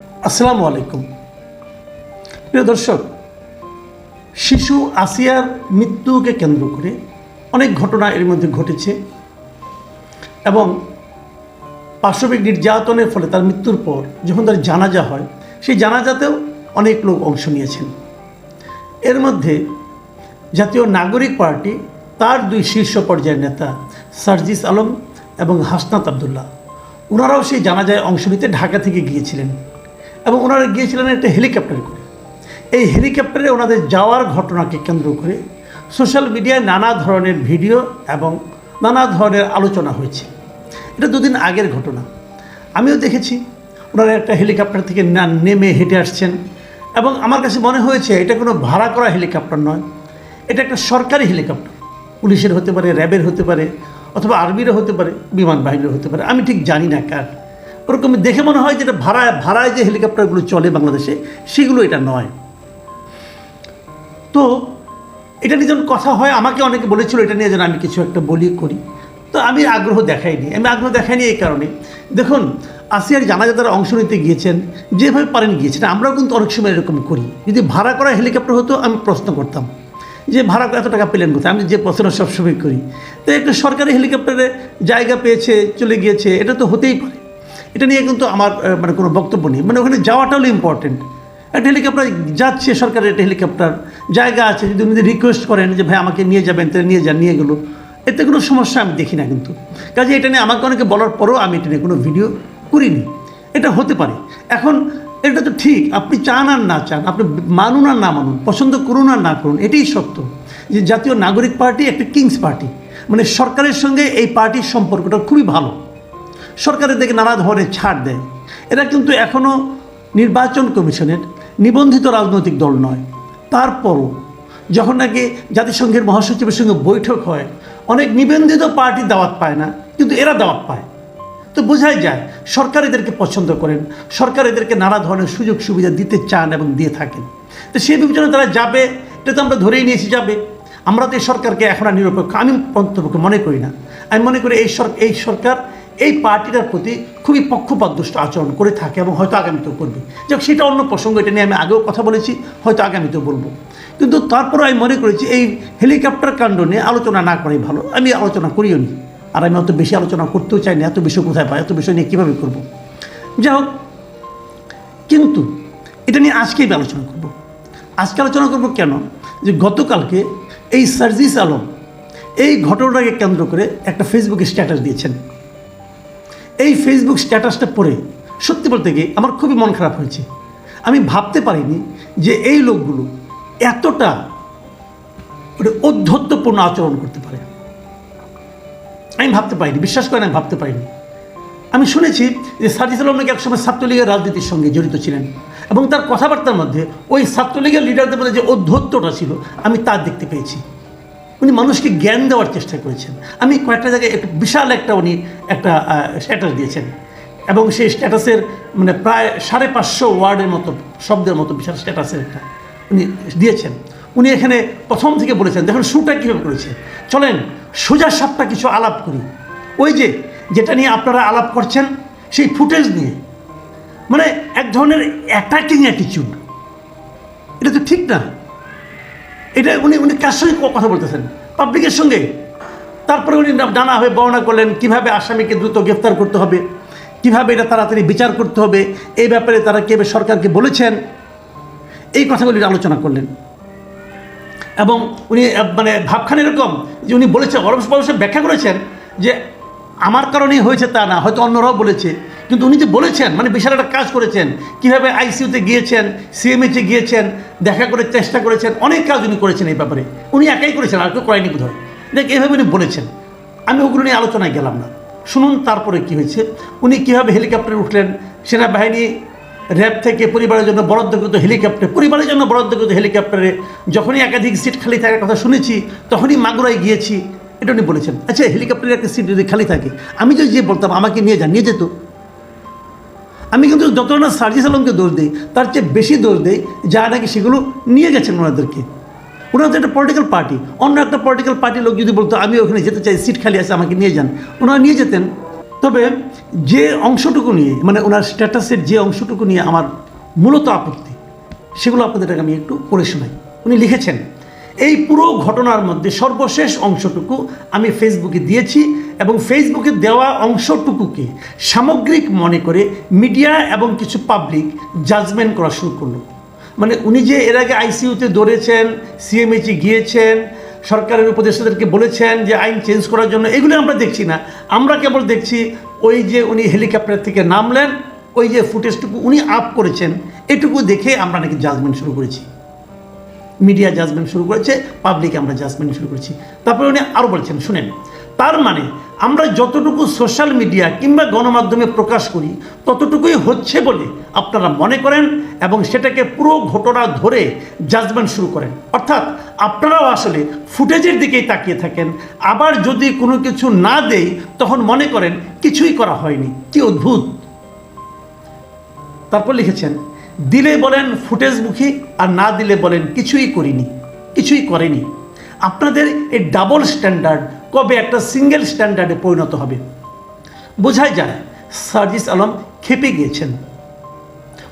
আসসালামু আলাইকুম। প্রিয় দর্শক, শিশু আসিয়ার মৃত্যুকে কেন্দ্র করে অনেক ঘটনা এর মধ্যে ঘটেছে এবং পাশবিক নির্যাতনের ফলে তার মৃত্যুর পর যখন তার জানাজা হয়, সেই জানাজাতেও অনেক লোক অংশ নিয়েছেন। এর মধ্যে জাতীয় নাগরিক পার্টি তার দুই শীর্ষ পর্যায়ের নেতা সার্জিস আলম এবং হাসনাত আবদুল্লাহ ওনারাও সেই জানাজায় অংশ নিতে ঢাকা থেকে গিয়েছিলেন। এবং ওনারা গিয়েছিলেন একটা হেলিকপ্টারে করে। এই হেলিকপ্টারে ওনাদের যাওয়ার ঘটনাকে কেন্দ্র করে সোশ্যাল মিডিয়ায় নানা ধরনের ভিডিও এবং নানা ধরনের আলোচনা হয়েছে। এটা দুদিন আগের ঘটনা। আমিও দেখেছি, ওনারা একটা হেলিকপ্টার থেকে নেমে হেঁটে আসছেন এবং আমার কাছে মনে হয়েছে, এটা কোনো ভাড়া করা হেলিকপ্টার নয়, এটা একটা সরকারি হেলিকপ্টার। পুলিশের হতে পারে, র্যাবের হতে পারে, অথবা আর্মিরও হতে পারে, বিমান বাহিনীরও হতে পারে, আমি ঠিক জানি না কার। ওরকম দেখে মনে হয় যেটা ভাড়ায় ভাড়ায় যে হেলিকপ্টারগুলো চলে বাংলাদেশে, সেগুলো এটা নয়। তো এটা নিয়ে যখন কথা হয়, আমাকে অনেকে বলেছিল, এটা নিয়ে যেন আমি কিছু একটা বলি, করি। তো আমি আগ্রহ দেখাইনি। আমি আগ্রহ দেখাইনি এই কারণে। দেখুন, আসিয়ার জানাজা তারা অংশ নিতে গিয়েছেন, যেভাবে পারেন গিয়েছেন, আমরাও কিন্তু অনেক সময় এরকম করি। যদি ভাড়া করা হেলিকপ্টার হতো, আমি প্রশ্ন করতাম যে, ভাড়া করে এত টাকা পেলেন কোথায়? আমি যে প্রশ্ন সবসময় করি। তো একটা সরকারি হেলিকপ্টারে জায়গা পেয়েছে, চলে গিয়েছে, এটা তো হতেই পারে। এটা নিয়ে কিন্তু আমার মানে কোনো বক্তব্য নেই। মানে ওখানে যাওয়াটা হলো ইম্পর্টেন্ট একটা হেলিকপ্টার যাচ্ছে সরকারের একটা হেলিকপ্টার জায়গা আছে, যদি উনি রিকোয়েস্ট করেন যে, ভাই, আমাকে নিয়ে যাবেন, তাহলে নিয়ে যান, নিয়ে গেলো। এতে কোনো সমস্যা আমি দেখি না কিন্তু। কাজে এটা নিয়ে আমাকে অনেকে বলার পরও আমি এটা নিয়ে কোনো ভিডিও করিনি। এটা হতে পারে। এখন এটা তো ঠিক, আপনি চান আর না চান, আপনি মানুন আর না মানুন, পছন্দ করুন আর না করুন, এটাই সত্য যে, জাতীয় নাগরিক পার্টি একটা কিংস পার্টি মানে সরকারের সঙ্গে এই পার্টির সম্পর্কটা খুবই ভালো। সরকারের দিকে নানা ধরনের ছাড় দেয়। এরা কিন্তু এখনও নির্বাচন কমিশনের নিবন্ধিত রাজনৈতিক দল নয়। তারপরও যখন নাকি জাতিসংঘের মহাসচিবের সঙ্গে বৈঠক হয়, অনেক নিবন্ধিত পার্টি দাওয়াত পায় না, কিন্তু এরা দাওয়াত পায়। তো বোঝাই যায়, সরকার এদেরকে পছন্দ করেন, সরকার এদেরকে নানা ধরনের সুযোগ সুবিধা দিতে চান এবং দিয়ে থাকেন। তো সেই বিবেচনায় তারা যাবে, এটা তো আমরা ধরেই নিয়েছি যাবে। আমরা তো এই সরকারকে এখন আর নিরপেক্ষ, আমি অন্তপক্ষে মনে করি না। আমি মনে করি এই সর, এই সরকার এই পার্টিটার প্রতি খুবই পক্ষপাতদুষ্ট আচরণ করে থাকে এবং হয়তো আগামীতেও করবে। যাক, সেটা অন্য প্রসঙ্গ, এটা নিয়ে আমি আগেও কথা বলেছি, হয়তো আগামীতেও বলব। কিন্তু তারপরে আমি মনে করেছি, এই হেলিকপ্টার কাণ্ড নিয়ে আলোচনা না করাই ভালো। আমি আলোচনা করিও নি। আর আমি অত বেশি আলোচনা করতেও চাই না, এত বিষয় কোথায় পাই, এত বিষয় নিয়ে কীভাবে করব? যাই হোক, কিন্তু এটা নিয়ে আজকেই আলোচনা করব। আজকে আলোচনা করব কেন? যে গতকালকে এই সার্জিস আলম এই ঘটনাটাকে কেন্দ্র করে একটা ফেসবুকে স্ট্যাটাস দিয়েছেন। এই ফেসবুক স্ট্যাটাসটা পড়ে, সত্যি বলতে গিয়ে আমার খুবই মন খারাপ হয়েছে। আমি ভাবতে পারিনি যে এই লোকগুলো এতটা ওটা ঔদ্ধত্যপূর্ণ আচরণ করতে পারে। আমি ভাবতে পারিনি, বিশ্বাস করেন আমি ভাবতে পারিনি। আমি শুনেছি যে সাজিদ আলম নাকি একসময় ছাত্রলীগের রাজনীতির সঙ্গে জড়িত ছিলেন এবং তার কথাবার্তার মধ্যে ওই ছাত্রলীগের লিডারদের মধ্যে যে অধ্যত্বটা ছিল, আমি তা দেখতে পেয়েছি। উনি মানুষকে জ্ঞান দেওয়ার চেষ্টা করেছেন। আমি কয়েকটা জায়গায় একটা বিশাল একটা উনি একটা স্ট্যাটাস দিয়েছেন। এবং সেই স্ট্যাটাসের মানে প্রায় সাড়ে পাঁচশো ওয়ার্ডের মতো, শব্দের মতো বিশাল স্ট্যাটাসের একটা উনি দিয়েছেন। উনি এখানে প্রথম থেকে বলেছেন, দেখুন, শুটা কীভাবে করেছে? চলেন, সোজা সাপটা কিছু আলাপ করি। ওই যে, যেটা নিয়ে আপনারা আলাপ করছেন, সেই ফুটেজ নিয়ে। মানে এক ধরনের অ্যাটাকিং অ্যাটিচিউড এটা তো ঠিক না। এটা উনি উনি কার সঙ্গে কথা বলতেছেন? পাবলিকের সঙ্গে? তারপরে উনি নানাভাবে বর্ণনা করলেন, কীভাবে আসামিকে দ্রুত গ্রেফতার করতে হবে? কীভাবে এটা তাড়াতাড়ি বিচার করতে হবে? এই ব্যাপারে তারা কীভাবে সরকারকে বলেছেন? এই কথাগুলি আলোচনা করলেন। এবং উনি মানে ভাবখান এরকম যে উনি বলেছেন অবশ্য ব্যাখ্যা করেছেন যে, আমার কারণেই হয়েছে তা না, হয়তো অন্যরাও বলেছে। কিন্তু উনি যে বলেছেন মানে বিশাল একটা কাজ করেছেন, কীভাবে আইসিইউতে গিয়েছেন সিএমএইচে গিয়েছেন, দেখা করে চেষ্টা করেছেন, অনেক কাজ উনি করেছেন এই ব্যাপারে। উনি একাই করেছেন, আর কেউ করেনি বোধ হয় দেখ, এভাবে উনি বলেছেন। আমি ওগুলো নিয়ে আলোচনায় গেলাম না। শুনুন, তারপরে কি হয়েছে। উনি কীভাবে হেলিকপ্টারে উঠলেন, সেনাবাহিনী র্যাব থেকে পরিবারের জন্য বরাদ্দকৃত হেলিকপ্টার, পরিবারের জন্য বরাদ্দকৃত হেলিকপ্টারে যখনই একাধিক সিট খালি থাকার কথা শুনেছি, তখনই মাগুরায় গিয়েছি। এটা উনি বলেছেন আচ্ছা হেলিকপ্টারের একটা সিট যদি খালি থাকে, আমি যদি যে বলতাম, আমাকে নিয়ে যান, নিয়ে যেত। আমি কিন্তু যত না সার্জিস আলমকে দোষ দিই, তার চেয়ে বেশি দোষ দেই, যা নাকি সেগুলো নিয়ে গেছেন ওনাদেরকে। ওনারা তো একটা পলিটিক্যাল পার্টি অন্য একটা পলিটিক্যাল পার্টির লোক যদি বলতো, আমি ওখানে যেতে চাই, সিট খালি আছে, আমাকে নিয়ে যান। ওনারা নিয়ে যেতেন। তবে যে অংশটুকু নিয়ে মানে ওনার স্ট্যাটাসের যে অংশটুকু নিয়ে আমার মূলত আপত্তি, সেগুলো আপনাদের আমি একটু পড়ে শোনাই। উনি লিখেছেন এই পুরো ঘটনার মধ্যে সর্বশেষ অংশটুকু আমি ফেসবুকে দিয়েছি এবং ফেসবুকে দেওয়া অংশটুকুকে সামগ্রিক মনে করে মিডিয়া এবং কিছু পাবলিক জাজমেন্ট করা শুরু করল। মানে উনি যে এর আগে আইসিইউতে দৌড়েছেন সিএমএইচে গিয়েছেন, সরকারের উপদেষ্টাদেরকে বলেছেন যে আইন চেঞ্জ করার জন্য, এগুলো আমরা দেখছি না। আমরা কেবল দেখছি ওই যে উনি হেলিকপ্টার থেকে নামলেন, ওই যে ফুটেজটুকু উনি আপ করেছেন, এটুকু দেখে আমরা নাকি জাজমেন্ট শুরু করেছি। মিডিয়া জাজমেন্ট শুরু করেছে পাবলিক আমরা জাজমেন্ট শুরু করেছি। তারপরে উনি আরও বলছেন, শুনেন, তার মানে আমরা যতটুকু সোশ্যাল মিডিয়া কিংবা গণমাধ্যমে প্রকাশ করি, ততটুকুই হচ্ছে বলে আপনারা মনে করেন এবং সেটাকে পুরো ঘটনা ধরে জাজমেন্ট শুরু করেন। অর্থাৎ আপনারাও আসলে ফুটেজের দিকেই তাকিয়ে থাকেন, আবার যদি কোনো কিছু না দেই, তখন মনে করেন কিছুই করা হয়নি। কি অদ্ভুত! তারপর লিখেছেন দিলে বলেন ফুটেজমুখী আর না দিলে বলেন কিছুই করিনি, কিছুই করেনি। আপনাদের এই ডাবল স্ট্যান্ডার্ড কবে একটা সিঙ্গেল স্ট্যান্ডার্ডে পরিণত হবে? বোঝাই যায়, সার্জিস আলম খেপে গিয়েছেন।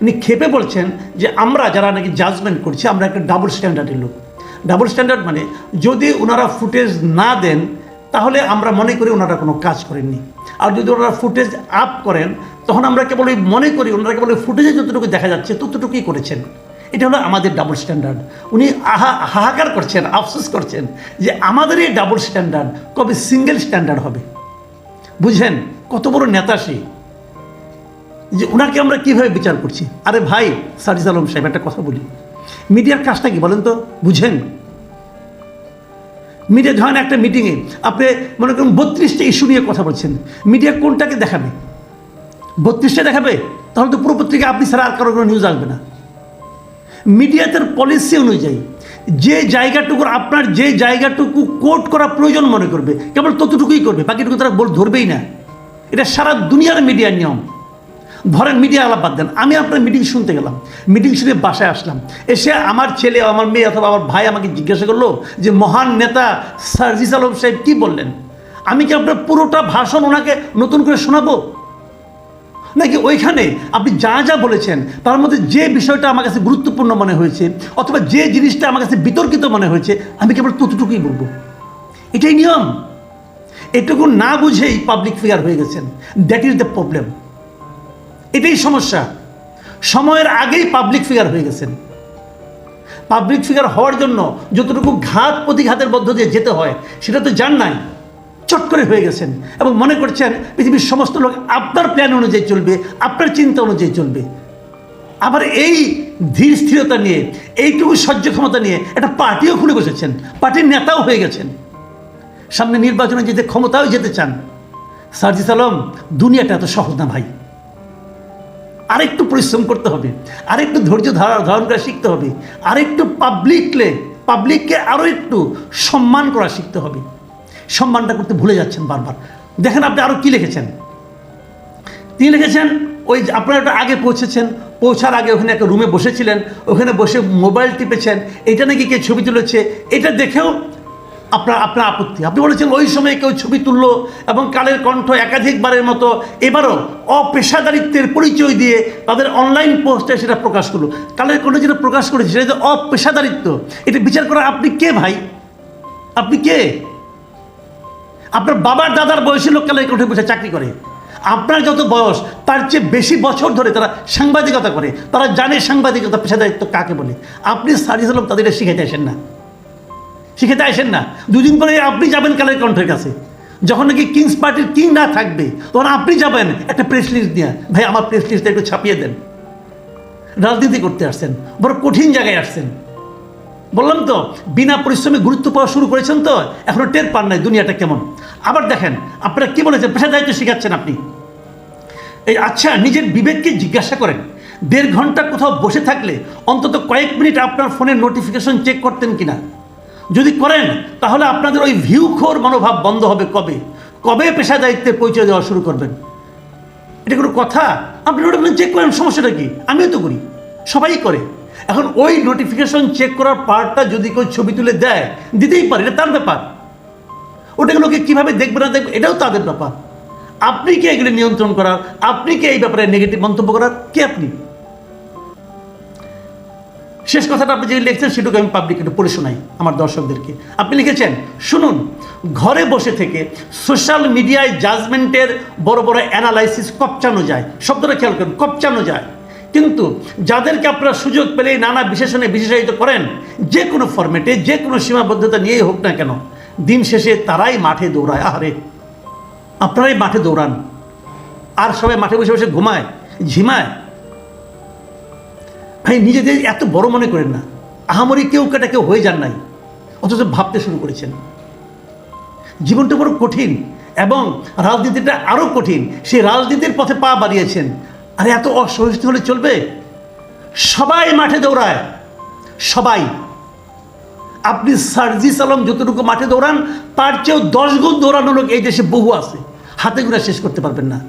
উনি খেপে বলছেন যে আমরা যারা নাকি জাজমেন্ট করছি, আমরা একটা ডাবল স্ট্যান্ডার্ডের লোক। ডাবল স্ট্যান্ডার্ড মানে যদি ওনারা ফুটেজ না দেন, তাহলে আমরা মনে করি ওনারা কোনো কাজ করেননি। আর যদি ওনারা ফুটেজ আপ করেন তখন আমরা কেবল মনে করি, ওনারা কেবল ফুটেজে যতটুকু দেখা যাচ্ছে ততটুকুই করেছেন। এটা হলো আমাদের ডাবল স্ট্যান্ডার্ড উনি আহা, হাহাকার করছেন, আফসোস করছেন যে আমাদের এই ডাবল স্ট্যান্ডার্ড কবে সিঙ্গেল স্ট্যান্ডার্ড হবে। বুঝেন কত বড় নেতা সে। যে ওনাকে আমরা কীভাবে বিচার করছি? আরে ভাই সারিস আলম সাহেব, একটা কথা বলি। মিডিয়ার কাজটা কি বলেন তো? বুঝেন। মিডিয়া, ধরেন একটা মিটিংয়ে আপনি মনে করুন বত্রিশটা ইস্যু নিয়ে কথা বলছেন। মিডিয়া কোনটাকে দেখাবে? বত্রিশটা দেখাবে, তাহলে তো পুরো পত্রিকা আপনি ছাড়া আর কারও কোনো নিউজ আসবে না। মিডিয়াতের পলিসি অনুযায়ী, যে জায়গাটুকুর আপনার, যে জায়গাটুকু কোট করা প্রয়োজন মনে করবে, কেবল ততটুকুই করবে, বাকিটুকু তারা বল ধরবেই না। এটা সারা দুনিয়ার মিডিয়ার নিয়ম। ধরেন মিডিয়া আলাপ বাদ দেন, আমি আপনার মিটিং শুনতে গেলাম মিটিং শুনে বাসায় আসলাম, এসে আমার ছেলে, আমার মেয়ে অথবা আমার ভাই আমাকে জিজ্ঞাসা করল যে, মহান নেতা সার্জিস আলম সাহেব কী বললেন? আমি কি আপনার পুরোটা ভাষণ ওনাকে নতুন করে শোনাবো? নাকি ওইখানে আপনি যা যা বলেছেন, তার মধ্যে যে বিষয়টা আমার কাছে গুরুত্বপূর্ণ মনে হয়েছে, অথবা যে জিনিসটা আমার কাছে বিতর্কিত মনে হয়েছে, আমি কেবল ততটুকুই বলব। এটাই নিয়ম। এটুকু না বুঝেই পাবলিক ফিগার হয়ে গেছেন। দ্যাট ইজ দ্য প্রবলেম এটাই সমস্যা। সময়ের আগেই পাবলিক ফিগার হয়ে গেছেন। পাবলিক ফিগার হওয়ার জন্য যতটুকু ঘাত প্রতিঘাতের মধ্য দিয়ে যেতে হয়, সেটা তো জান নাই। চট করে হয়ে গেছেন এবং মনে করছেন পৃথিবীর সমস্ত লোক আপনার প্ল্যান অনুযায়ী চলবে, আপনার চিন্তা অনুযায়ী চলবে। আবার এই ধীর স্থিরতা নিয়ে, এইটুকু সহ্য ক্ষমতা নিয়ে একটা পার্টিও খুলে বসেছেন, পার্টির নেতাও হয়ে গেছেন। সামনে নির্বাচনে যেতে ক্ষমতাও যেতে চান। সার্জিস আলম দুনিয়াটা এত সহজ না ভাই। আরেকটু পরিশ্রম করতে হবে, আরেকটু ধৈর্য ধারা ধারণ করা শিখতে হবে, আরেকটু পাবলিকলে পাবলিককে আরও একটু সম্মান করা শিখতে হবে। সম্মানটা করতে ভুলে যাচ্ছেন বারবার। দেখেন আপনি আরও কী লিখেছেন? তিনি লিখেছেন, ওই আপনারা একটা আগে পৌঁছেছেন, পৌঁছার আগে ওখানে একটা রুমে বসেছিলেন, ওখানে বসে মোবাইল টিপেছেন, এটা নাকি কে ছবি তুলেছে? এটা দেখেও আপনার আপনার আপত্তি। আপনি বলেছেন, ওই সময় কেউ ছবি তুললো এবং কালের কণ্ঠ একাধিকবারের মতো এবারও অপেশাদারিত্বের পরিচয় দিয়ে তাদের অনলাইন পোস্টে সেটা প্রকাশ করল। কালের কণ্ঠ যেটা প্রকাশ করেছে, সেটা অপেশাদারিত্ব, এটা বিচার করা আপনি কে ভাই? আপনি কে? আপনার বাবার দাদার বয়সী লোক কালের কণ্ঠে বসে চাকরি করে। আপনার যত বয়স, তার চেয়ে বেশি বছর ধরে তারা সাংবাদিকতা করে। তারা জানে সাংবাদিকতা পেশাদারিত্ব কাকে বলে। আপনি সারিস আলম তাদের এটা শিখাইতে আসেন না। শিখাতে আসেন না। দুদিন পরে আপনি যাবেন কালের কণ্ঠের কাছে। যখন নাকি কিংস পার্টির কিং না থাকবে, তখন আপনি যাবেন একটা প্রেস লিস্ট দিয়ে ভাই, আমার প্রেস লিস্টটা একটু ছাপিয়ে দেন। রাজনীতি করতে আসছেন, বড় কঠিন জায়গায় আসছেন। বললাম তো, বিনা পরিশ্রমে গুরুত্ব পাওয়া শুরু করেছেন তো, এখনও টের পান নাই দুনিয়াটা কেমন। আবার দেখেন, আপনারা কি বলেছেন? পেশা দায়িত্ব শেখাচ্ছেন আপনি। এই আচ্ছা নিজের বিবেককে জিজ্ঞাসা করেন, দেড় ঘণ্টা কোথাও বসে থাকলে অন্তত কয়েক মিনিট আপনার ফোনের নোটিফিকেশন চেক করতেন কিনা? যদি করেন, তাহলে আপনাদের ওই ভিউ খোর মনোভাব বন্ধ হবে কবে? কবে পেশা দায়িত্বের পরিচয় দেওয়া শুরু করবেন? এটা কোনো কথা? আপনি নোটিফিকেশন চেক করেন, সমস্যাটা কি? আমিও তো করি। সবাই করে। এখন ওই নোটিফিকেশন চেক করার পার্টটা যদি কেউ ছবি তুলে দেয়, দিতেই পারে, এটা তার ব্যাপার। ওটাকে লোকে কীভাবে দেখবে না দেখবে, এটাও তাদের ব্যাপার। আপনি কে এগুলি নিয়ন্ত্রণ করার? আপনি কে এই ব্যাপারে নেগেটিভ মন্তব্য করার? কে আপনি? শেষ কথাটা আপনি যে লিখছেন, সেটুকু আমি পাবলিক একটু পড়ে শোনাই আমার দর্শকদেরকে। আপনি লিখেছেন, শুনুন, ঘরে বসে থেকে সোশ্যাল মিডিয়ায় জাজমেন্টের বড় বড় অ্যানালাইসিস কপচানো যায়। শব্দটা খেয়াল করুন, কপচানো যায়। কিন্তু যাদেরকে আপনারা সুযোগ পেলে নানা বিশেষণে বিশেষায়িত করেন, যে কোনো ফরম্যাটে যে কোনো সীমাবদ্ধতা নিয়েই হোক না কেন দিন শেষে তারাই মাঠে দৌড়ায়। আহারে, আপনারাই মাঠে দৌড়ান। আর সবাই মাঠে বসে বসে ঘুমায়, ঝিমায়। ভাই, নিজেদের এত বড় মনে করেন না। আহামরি কেউ কেটা কেউ হয়ে যান নাই, অথচ ভাবতে শুরু করেছেন। জীবনটা বড় কঠিন এবং রাজনীতিটা আরও কঠিন। সেই রাজনীতির পথে পা বাড়িয়েছেন। আরে, এত অসহিষ্ণু হলে চলবে? সবাই মাঠে দৌড়ায়। সবাই। আপনি সার্জিস আলম যতটুকু মাঠে দৌড়ান, তার চেয়েও দশ গুণ দৌড়ানো লোক এই দেশে বহু আছে। হাতে গুণা শেষ করতে পারবেন না।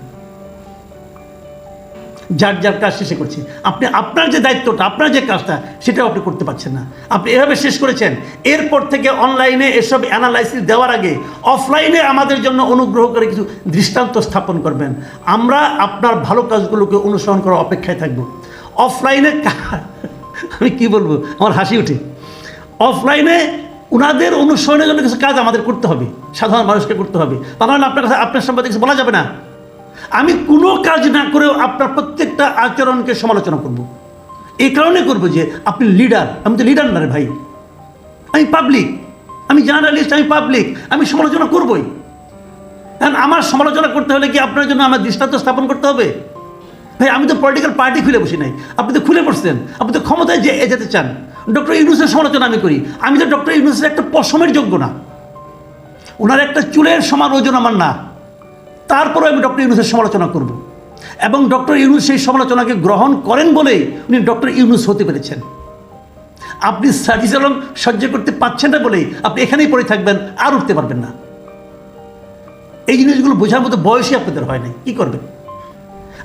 যার যার কাজ শেষে করছি। আপনি আপনার যে দায়িত্বটা, আপনার যে কাজটা, সেটাও আপনি করতে পারছেন না। আপনি এভাবে শেষ করেছেন। এরপর থেকে অনলাইনে এসব অ্যানালাইসিস দেওয়ার আগে অফলাইনে আমাদের জন্য অনুগ্রহ করে কিছু দৃষ্টান্ত স্থাপন করবেন। আমরা আপনার ভালো কাজগুলোকে অনুসরণ করার অপেক্ষায় থাকব। অফলাইনে আমি কি বলব? আমার হাসি ওঠে অফলাইনে ওনাদের অনুসরণের জন্য কিছু কাজ আমাদের করতে হবে। সাধারণ মানুষকে করতে হবে। তা নাহলে আপনার কাছে আপনার সম্বন্ধে কিছু বলা যাবে না। আমি কোনো কাজ না করেও আপনার প্রত্যেকটা আচরণকে সমালোচনা করব। এই কারণে করব যে আপনি লিডার আমি তো লিডার না রে ভাই। আমি পাবলিক আমি জার্নালিস্ট আমি পাবলিক আমি সমালোচনা করবই। কারণ আমার সমালোচনা করতে হলে কি আপনার জন্য আমার দৃষ্টান্ত স্থাপন করতে হবে? ভাই, আমি তো পলিটিক্যাল পার্টি খুলে বসি নাই। আপনি তো খুলে বসছেন। আপনি তো ক্ষমতায় যে এ যেতে চান। ডক্টর ইউনুসের সমালোচনা আমি করি। আমি তো ডক্টর ইউনুসের একটা পশমের যোগ্য না। ওনার একটা চুলের সমান ওজন আমার না। তারপরে আমি ডক্টর ইউনুসের সমালোচনা করব। এবং ডক্টর ইউনুস সেই সমালোচনাকে গ্রহণ করেন বলেই উনি ডক্টর ইউনুস হতে পেরেছেন। আপনি সার্জিস আলম সহ্য করতে পারছেন না বলেই আপনি এখানেই পড়ে থাকবেন, আর উঠতে পারবেন না। এই জিনিসগুলো বোঝার মতো বয়সই আপনাদের হয় নাই। কী করবেন?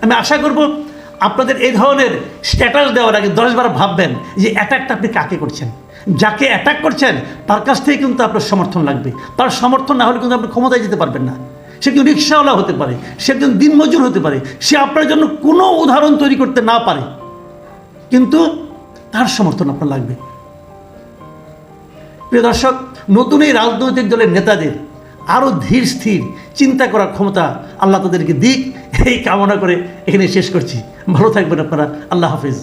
আমি আশা করব আপনাদের এই ধরনের স্ট্যাটাস দেওয়ার আগে দশবার ভাববেন যে অ্যাটাকটা আপনি কাকে করছেন? যাকে অ্যাটাক করছেন, তার কাছ থেকে কিন্তু আপনার সমর্থন লাগবে। তার সমর্থন না হলে কিন্তু আপনি ক্ষমতায় যেতে পারবেন না। সে কেউ রিক্সাওয়ালা হতে পারে, সে একজন দিনমজুর হতে পারে, সে আপনার জন্য কোনো উদাহরণ তৈরি করতে না পারে। কিন্তু তার সমর্থন আপনার লাগবে। প্রিয় দর্শক, নতুন এই রাজনৈতিক দলের নেতাদের আরও ধীর স্থির চিন্তা করার ক্ষমতা আল্লাহ তাদেরকে দিক। এই কামনা করে এখানে শেষ করছি। ভালো থাকবেন আপনারা। আল্লাহ হাফিজ।